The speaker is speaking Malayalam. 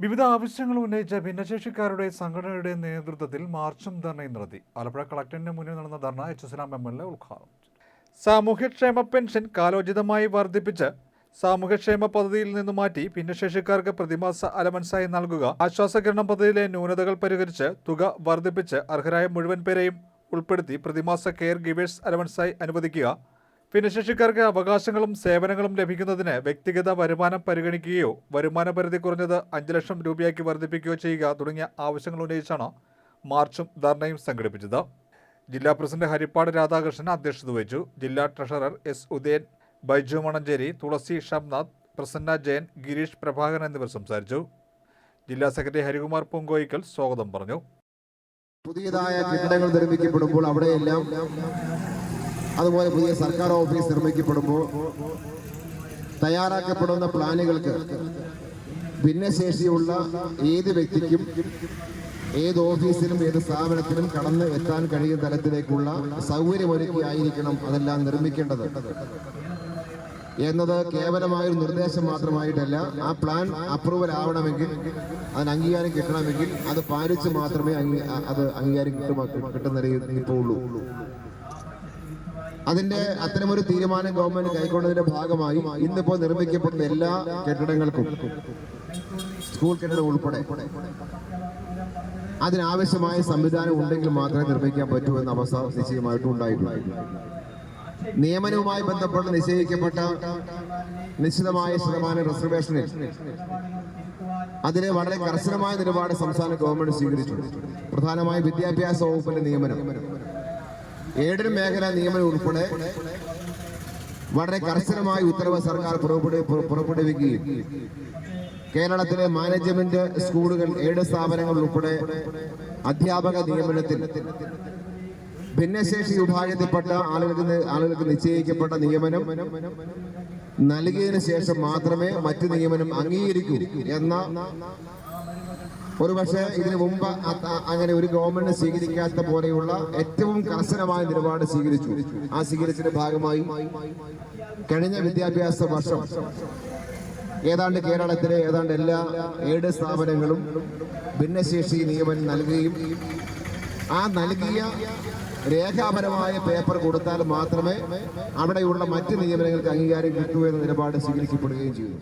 വിവിധ ആവശ്യങ്ങൾ ഉന്നയിച്ച ഭിന്നശേഷിക്കാരുടെ സംഘടനയുടെ നേതൃത്വത്തിൽ മാർച്ചും ധർണയും നടത്തി. ആലപ്പുഴ കളക്ടറിന്റെ മുന്നിൽ നടന്ന ധർണ എച്ച് എസ്ലാം എം എൽ എ ഉദ്ഘാടനം സാമൂഹ്യക്ഷേമ പെൻഷൻ കാലോചിതമായി വർദ്ധിപ്പിച്ച് സാമൂഹ്യക്ഷേമ പദ്ധതിയിൽ നിന്ന് മാറ്റി ഭിന്നശേഷിക്കാർക്ക് പ്രതിമാസ അലവൻസായി നൽകുക ആശ്വാസകിരണം പദ്ധതിയിലെ ന്യൂനതകൾ പരിഹരിച്ച് തുക വർദ്ധിപ്പിച്ച് അർഹരായ മുഴുവൻ പേരെയും ഉൾപ്പെടുത്തി പ്രതിമാസ കെയർ ഗിവേഴ്സ് അലവൻസായി അനുവദിക്കുക ഭിന്നശേഷിക്കാർക്ക് അവകാശങ്ങളും സേവനങ്ങളും ലഭിക്കുന്നതിന് വ്യക്തിഗത വരുമാനം പരിഗണിക്കുകയോ വരുമാന പരിധി കുറഞ്ഞത് അഞ്ച് ലക്ഷം രൂപയാക്കി വർദ്ധിപ്പിക്കുകയോ ചെയ്യുക തുടങ്ങിയ ആവശ്യങ്ങൾ ഉന്നയിച്ചാണ് മാർച്ചും ധർണയും സംഘടിപ്പിച്ചത്. ജില്ലാ പ്രസിഡന്റ് ഹരിപ്പാട് രാധാകൃഷ്ണൻ അധ്യക്ഷത വഹിച്ചു. ജില്ലാ ട്രഷറർ എസ് ഉദയൻ ബൈജു മണഞ്ചേരി തുളസി ഷംനാഥ് പ്രസന്ന ജയൻ ഗിരീഷ് പ്രഭാകരൻ എന്നിവർ സംസാരിച്ചു. ജില്ലാ സെക്രട്ടറി ഹരികുമാർ പൊങ്കോയിക്കൽ സ്വാഗതം പറഞ്ഞു. പുതിയതായ കെട്ടിടങ്ങൾ നിർമ്മിക്കപ്പെടുമ്പോൾ അവിടെയെല്ലാം അതുപോലെ പുതിയ സർക്കാർ ഓഫീസ് നിർമ്മിക്കപ്പെടുമ്പോൾ തയ്യാറാക്കപ്പെടുന്ന പ്ലാനുകൾക്ക് ഭിന്നശേഷിയുള്ള ഏത് വ്യക്തിക്കും ഏത് ഓഫീസിലും ഏത് സ്ഥാപനത്തിലും കടന്ന് എത്താൻ കഴിയുന്ന തലത്തിലേക്കുള്ള സൗകര്യമൊരുക്കിയായിരിക്കണം അതെല്ലാം നിർമ്മിക്കേണ്ടത്. എന്നത് കേവലമായൊരു നിർദ്ദേശം മാത്രമായിട്ടല്ല ആ പ്ലാൻ അപ്രൂവൽ ആവണമെങ്കിൽ അതിന് അംഗീകാരം കിട്ടണമെങ്കിൽ അത് പാലിച്ച് മാത്രമേ അത് അംഗീകാരം കിട്ടുന്ന ഇപ്പോൾ ഉള്ളൂ അതിന്റെ അത്തരമൊരു തീരുമാനം ഗവൺമെന്റ് കൈക്കൊണ്ടതിന്റെ ഭാഗമായി ഇന്നിപ്പോൾ നിർമ്മിക്കപ്പെടുന്ന എല്ലാ കെട്ടിടങ്ങൾക്കും സ്കൂൾ കെട്ടിടം ഉൾപ്പെടെ അതിനാവശ്യമായ സംവിധാനം ഉണ്ടെങ്കിൽ മാത്രമേ നിർമ്മിക്കാൻ പറ്റൂ എന്ന അവസ്ഥ നിശ്ചയമായിട്ടും ഉണ്ടായിട്ടുണ്ട് നിയമനവുമായി ബന്ധപ്പെട്ട് നിശ്ചയിക്കപ്പെട്ട നിശ്ചിതമായ ശതമാനം റിസർവേഷനിൽ അതിനെ വളരെ കർശനമായ നിലപാട് സംസ്ഥാന ഗവൺമെന്റ് സ്വീകരിച്ചു. പ്രധാനമായും വിദ്യാഭ്യാസ വകുപ്പിന്റെ നിയമനം. ഏഴര മേഖല നിയമനം ഉൾപ്പെടെ വളരെ കർശനമായ ഉത്തരവ് സർക്കാർ പുറപ്പെടു- പുറ- പുറപ്പെടുവിക്കുകയും കേരളത്തിലെ മാനേജ്മെന്റ് സ്കൂളുകൾ ഏഴ് സ്ഥാപനങ്ങൾ ഉൾപ്പെടെ അധ്യാപക നിയമനത്തിൽ ഭിന്നശേഷി വിഭാഗത്തിൽപ്പെട്ട ആളുകൾക്ക് ആളുകൾക്ക് നിശ്ചയിക്കപ്പെട്ട നിയമനം നൽകിയതിനു ശേഷം മാത്രമേ മറ്റു നിയമനം അംഗീകരിക്കൂ എന്ന ഒരുപക്ഷെ ഇതിനു മുമ്പ് അങ്ങനെ ഒരു ഗവൺമെന്റ് സ്വീകരിക്കാത്ത പോലെയുള്ള ഏറ്റവും കർശനമായ നിലപാട് സ്വീകരിച്ചു. ആ സ്വീകരിച്ചതിന്റെ ഭാഗമായി കഴിഞ്ഞ വിദ്യാഭ്യാസ വർഷം ഏതാണ്ട് കേരളത്തിലെ ഏതാണ്ട് എല്ലാ ഏഴ് സ്ഥാപനങ്ങളും ഭിന്നശേഷി നിയമനം നൽകുകയും ആ നൽകിയ രേഖാപരമായ പേപ്പർ കൊടുത്താൽ മാത്രമേ അവിടെയുള്ള മറ്റ് നിയമനങ്ങൾക്ക് അംഗീകാരം കിട്ടൂ എന്ന നിലപാട് സ്വീകരിക്കപ്പെടുകയും ചെയ്തു.